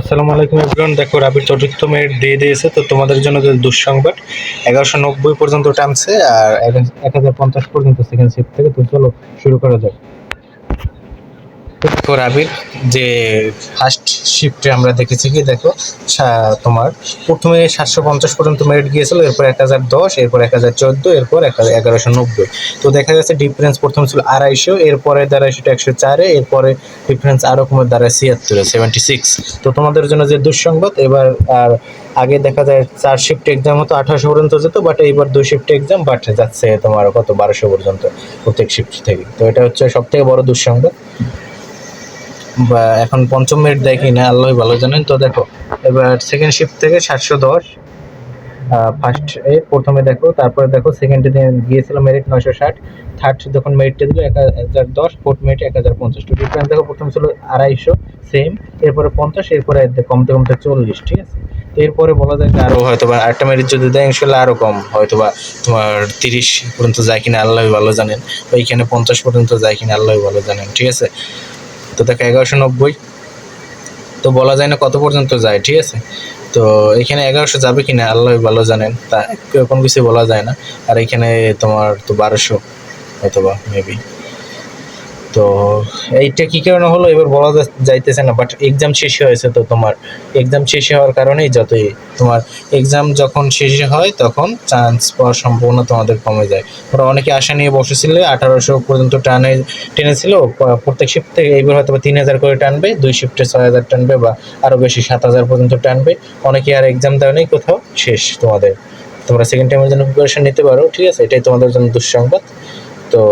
আসসালামু আলাইকুম এভরিওয়ান দেখো, রাবির চতুর্থ মেয়ের দিয়ে দিয়েছে, তো তোমাদের জন্য যে দুঃসংবাদ, এগারোশো নব্বই পর্যন্ত টানছে আর এক হাজার পঞ্চাশ পর্যন্ত সেকেন্ড শিফট থেকে, তো চলো শুরু করা যাক। দেখো, রাবির যে ফার্স্ট শিফটে আমরা দেখেছি কি, দেখো তোমার প্রথমে সাতশো পঞ্চাশ পর্যন্ত মেরিট গিয়েছিল, এরপর এক হাজার দশ, এরপর এক হাজার চোদ্দ, এরপর এক হাজার এগারোশো নব্বই। তো দেখা যাচ্ছে ডিফারেন্স প্রথম ছিল আড়াইশো, এরপরে দাঁড়ায় সেটা একশো চারে, এরপরে ডিফারেন্স আরও কমে দাঁড়ায় ছিয়াত্তরে সেভেন্টি সিক্স তো তোমাদের জন্য যে দুঃসংবাদ, এবার আর আগে দেখা যায় চার শিফট এক্সাম হতো আঠারোশো পর্যন্ত যেত বাট এইবার দুই শিফট এক্সাম বাট যাচ্ছে তোমার কত বারোশো পর্যন্ত প্রত্যেক শিফট থেকে। তো এটা হচ্ছে সব থেকে বড় দুঃসংবাদ। বা এখন পঞ্চম মিনিট দেখি না আল্লাহ ভালো জানেন। তো দেখো, এবার সেকেন্ড শিফট থেকে সাতশো দশ ফার্স্ট এ প্রথমে দেখো, তারপরে দেখো সেকেন্ডে গিয়েছিল মেরিট নয়শো ষাট থার্ড যখন মেরিটটা দিল এক হাজার দশ ফোর্থ মেরিট এক হাজার পঞ্চাশ। তো ডিফারেন্স দেখো, প্রথম ছিল আড়াইশো সেম এরপরে পঞ্চাশ, এরপরে কমতে কমতে চল্লিশ, ঠিক আছে? তো এরপরে বলা যায় যে আরও হয়তো বা আরেকটা মেরিট যদি দেয়, ইনশাল্লাহ আরও কম হয়তো বা তোমার তিরিশ পর্যন্ত যায় কিনা আল্লাহ ভালো জানেন। ওইখানে পঞ্চাশ পর্যন্ত যায় কিনা আল্লাহ ভালো জানেন, ঠিক আছে? তো দেখো এগারোশো নব্বই। তো বলা যায় না কত পর্যন্ত যায়, ঠিক আছে? তো এখানে এগারোশো যাবে কি না আল্লাহ ভালো জানেন, তা কোনো কিছু বলা যায় না। আর এখানে তোমার তো বারোশো অথবা মেবি তো এইটা কী কারণে হলো? এবার বলা যাইতেছে না বাট এক্সাম শেষ হয়েছে তো তোমার। এক্সাম শেষ হওয়ার কারণেই যতই তোমার এক্সাম যখন শেষ হয়, তখন চান্স পাওয়ার সম্ভাবনা তোমাদের কমে যায়। ওরা অনেকে আশা নিয়ে বসেছিল, আঠারোশো পর্যন্ত টানে, টেনেছিল প্রত্যেক শিফট থেকে এইবার হয়তো তিন হাজার করে টানবে, দুই শিফটে ছয় হাজার টানবে বা আরও বেশি, সাত হাজার পর্যন্ত টানবে। অনেকে আর এক্সাম দেওয়া নেই কোথাও, শেষ তোমাদের। তোমরা সেকেন্ড টাইমের জন্য প্রিপারেশন নিতে পারো, ঠিক আছে? এটাই তোমাদের জন্য দুঃসংবাদ। তো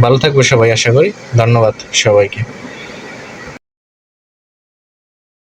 ভালো থাকবে সবাই আশা করি। ধন্যবাদ সবাইকে।